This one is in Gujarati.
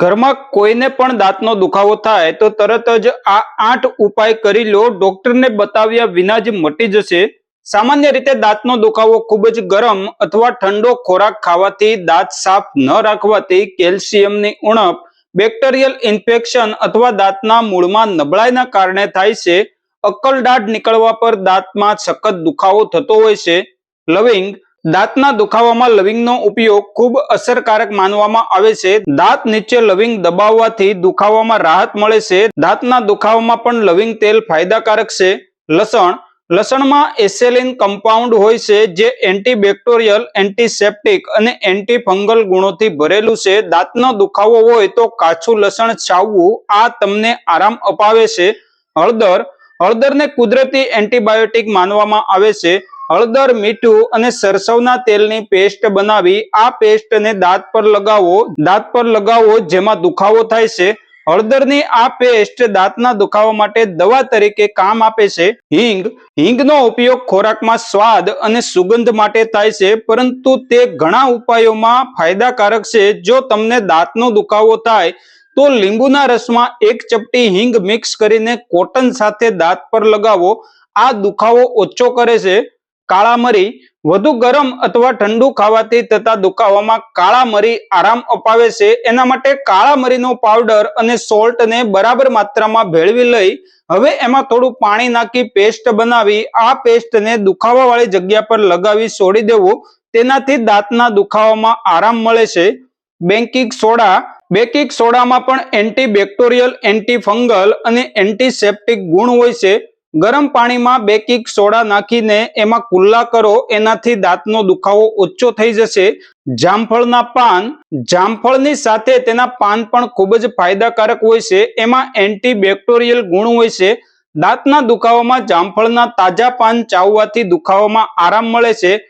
ઘરમાં કોઈને પણ દાંતનો દુખાવો થાય તો તરત જ આ આઠ ઉપાય કરી લો. ડોક્ટરને બતાવ્યા વિના જ મટી જશે. સામાન્ય રીતે દાંતનો દુખાવો ખૂબ જ ગરમ અથવા ઠંડો ખોરાક ખાવાથી દાંત સાફ ન રાખવાથી કેલ્શિયમની ઉણપ, બેક્ટેરિયલ ઇન્ફેક્શન અથવા દાંતના મૂળમાં નબળાઈના કારણે થાય છે. અક્કલદાઢ નીકળવા પર દાંતમાં સખત દુખાવો થતો હોય છે. લવિંગ દાંતના દુખાવામાં લવિંગનો ઉપયોગ ખૂબ અસરકારક માનવામાં આવે છે. દાંત નીચે લવિંગ દબાવવાથી દુખાવામાં રાહત મળે છે. દાંતના દુખાવામાં પણ લવિંગ તેલ ફાયદાકારક છે. લસણ. લસણમાં એસેલિન કમ્પાઉન્ડ હોય છે, જે એન્ટીબેક્ટેરિયલ, એન્ટીસેપ્ટિક અને એન્ટીફંગલ ગુણોથી ભરેલું છે. દાંતનો દુખાવો હોય તો કાચું લસણ ચાવવું આ તમને આરામ અપાવે છે. હળદર. હળદરને કુદરતી એન્ટીબાયોટિક માનવામાં આવે છે. હળદર, મીઠું અને સરસવના તેલની પેસ્ટ બનાવી આ પેસ્ટને દાંત પર લગાવો. દાંત પર લગાવો, જેમાં દુખાવો થાય છે. હળદરની આ પેસ્ટ દાંતના દુખાવા માટે દવા તરીકે કામ આપે છે. હિંગ, હિંગનો ઉપયોગ ખોરાકમાં સ્વાદ અને સુગંધ માટે થાય છે, પરંતુ તે ઘણા ઉપાયોમાં ફાયદાકારક છે. જો તમને દાંતનો દુખાવો થાય, તો લીંબુના રસમાં એક ચપટી હિંગ મિક્સ કરીને કોટન સાથે દાંત પર લગાવો. આ દુખાવો ઓછો કરે છે. કાળા મરી વધુ ગરમ અથવા ઠંડુ ખાવાથી થતા દુખાવામાં કાળા મરી આરામ અપાવે છે. એના માટે કાળા મરીનો પાવડર અને સોલ્ટને બરાબર માત્રામાં ભેળવી લઈ હવે એમાં થોડું પાણી નાખી પેસ્ટ બનાવી આ પેસ્ટને દુખાવાવાળી જગ્યા પર લગાવી છોડી દેવું. તેનાથી દાંતના દુખાવામાં આરામ મળે છે. બેકિંગ સોડા, બેકિંગ સોડામાં પણ એન્ટીબેક્ટેરિયલ એન્ટીફંગલ અને એન્ટીસેપ્ટિક ગુણ હોય છે. ગરમ પાણીમાં બેકિંગ સોડા નાખીને એમાં કુલ્લા કરો, એનાથી દાંતનો દુખાવો ઓછો થઈ જશે. જામફળના પાન, જામફળની સાથે તેના પાન પણ ખૂબ જ ફાયદાકારક હોય છે. એમાં એન્ટીબેક્ટેરિયલ ગુણ હોય છે. દાંતના દુખાવામાં જામફળના તાજા પાન ચાવવાથી દુખાવામાં આરામ મળે છે.